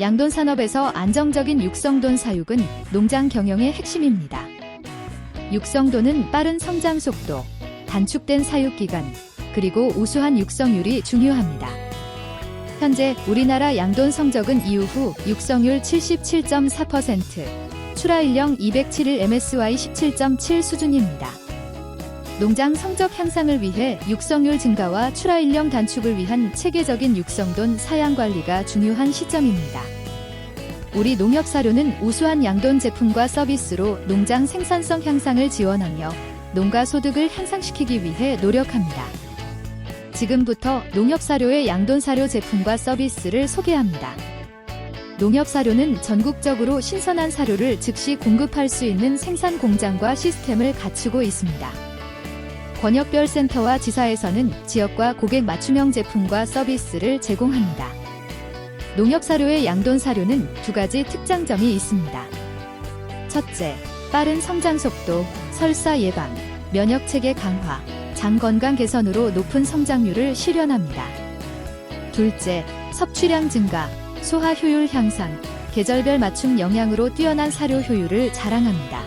양돈 산업에서 안정적인 육성돈 사육은 농장 경영의 핵심입니다. 육성돈은 빠른 성장 속도, 단축된 사육 기간, 그리고 우수한 육성률이 중요합니다. 현재 우리나라 양돈 성적은 이후 후 육성률 77.4%, 출하 일령 207일 MSY 17.7 수준입니다. 농장 성적 향상을 위해 육성률 증가와 출하 일령 단축을 위한 체계적인 육성돈 사양 관리가 중요한 시점입니다. 우리 농협사료는 우수한 양돈 제품과 서비스로 농장 생산성 향상을 지원하며 농가 소득을 향상시키기 위해 노력합니다. 지금부터 농협사료의 양돈사료 제품과 서비스를 소개합니다. 농협사료는 전국적으로 신선한 사료를 즉시 공급할 수 있는 생산 공장과 시스템을 갖추고 있습니다. 권역별 센터와 지사에서는 지역과 고객 맞춤형 제품과 서비스를 제공합니다. 농협 사료의 양돈 사료는 두 가지 특장점이 있습니다. 첫째, 빠른 성장 속도, 설사 예방, 면역 체계 강화, 장 건강 개선으로 높은 성장률을 실현합니다. 둘째, 섭취량 증가, 소화 효율 향상, 계절별 맞춤 영양으로 뛰어난 사료 효율을 자랑합니다.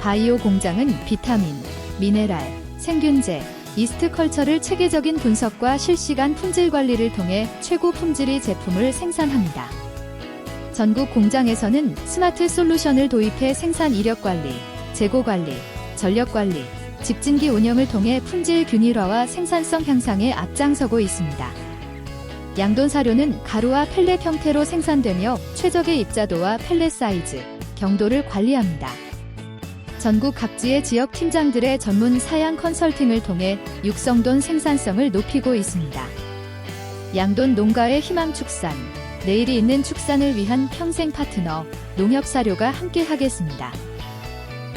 바이오 공장은 비타민, 미네랄, 생균제, 이스트 컬처를 체계적인 분석과 실시간 품질 관리를 통해 최고 품질의 제품을 생산합니다. 전국 공장에서는 스마트 솔루션을 도입해 생산 이력 관리, 재고 관리, 전력 관리, 집진기 운영을 통해 품질 균일화와 생산성 향상에 앞장서고 있습니다. 양돈 사료는 가루와 펠렛 형태로 생산되며 최적의 입자도와 펠렛 사이즈, 경도를 관리합니다. 전국 각지의 지역 팀장들의 전문 사양 컨설팅을 통해 육성돈 생산성을 높이고 있습니다. 양돈 농가의 희망 축산, 내일이 있는 축산을 위한 평생 파트너, 농협사료가 함께 하겠습니다.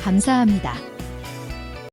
감사합니다.